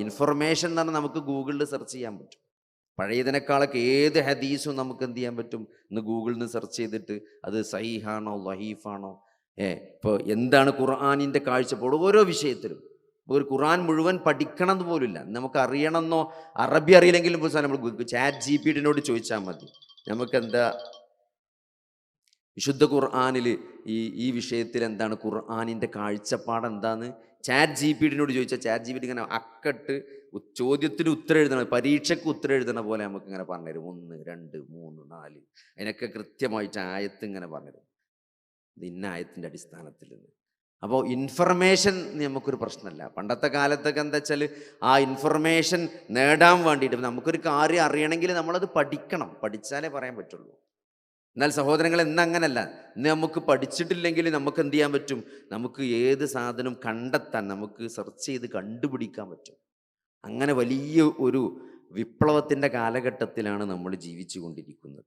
Information എന്ന് പറഞ്ഞാൽ നമുക്ക് ഗൂഗിളിൽ സെർച്ച് ചെയ്യാൻ പറ്റും. പഴയതിനേക്കാളൊക്കെ ഏത് ഹദീസും നമുക്ക് എന്ത് ചെയ്യാൻ പറ്റും? ഇന്ന് ഗൂഗിളിൽ നിന്ന് സെർച്ച് ചെയ്തിട്ട് അത് സഹീഹാണോ ലഹീഫാണോ? ഏ ഇപ്പോൾ എന്താണ് ഖുർആാനിന്റെ കാഴ്ചപ്പാട്? ഓരോ വിഷയത്തിലും. ഒരു ഖുർആൻ മുഴുവൻ പഠിക്കണം എന്ന് പോലുമില്ല. നമുക്ക് അറിയണമെന്നോ അറബി അറിയില്ലെങ്കിലും നമ്മൾ ചാറ്റ് ജി പി ടിനോട് ചോദിച്ചാൽ മതി. നമുക്ക് എന്താ വിശുദ്ധ ഖുർആാനിൽ ഈ ഈ വിഷയത്തിൽ എന്താണ് ഖുർആാനിന്റെ കാഴ്ചപ്പാട് എന്താന്ന് ചാറ്റ് ജി പി ടിനോട് ചോദിച്ചാൽ ചാറ്റ് ജി പി ടി ഇങ്ങനെ അക്കട്ട് ചോദ്യത്തിന് ഉത്തരം എഴുതണം പരീക്ഷയ്ക്ക് ഉത്തരം എഴുതണ പോലെ നമുക്ക് ഇങ്ങനെ പറഞ്ഞുതരും. ഒന്ന് രണ്ട് മൂന്ന് നാല്. അതിനൊക്കെ കൃത്യമായിട്ട് ആയത്ത് ഇങ്ങനെ പറഞ്ഞുതരും ഇന്ന ആയത്തിന്റെ അടിസ്ഥാനത്തിൽ അപ്പോൾ ഇൻഫർമേഷൻ നമുക്കൊരു പ്രശ്നമല്ല പണ്ടത്തെ കാലത്തൊക്കെ എന്താ വെച്ചാൽ ആ ഇൻഫർമേഷൻ നേടാൻ വേണ്ടിയിട്ട് നമുക്കൊരു കാര്യം അറിയണമെങ്കിൽ നമ്മളത് പഠിക്കണം. പഠിച്ചാലേ പറയാൻ പറ്റുള്ളൂ. എന്നാൽ സഹോദരങ്ങൾ എന്നങ്ങനല്ല ഇന്ന് നമുക്ക് പഠിച്ചിട്ടില്ലെങ്കിൽ നമുക്ക് എന്ത് ചെയ്യാൻ പറ്റും? നമുക്ക് ഏത് സാധനം കണ്ടെത്താൻ നമുക്ക് സെർച്ച് ചെയ്ത് കണ്ടുപിടിക്കാൻ പറ്റും. അങ്ങനെ വലിയ ഒരു വിപ്ലവത്തിന്റെ കാലഘട്ടത്തിലാണ് നമ്മൾ ജീവിച്ചു കൊണ്ടിരിക്കുന്നത്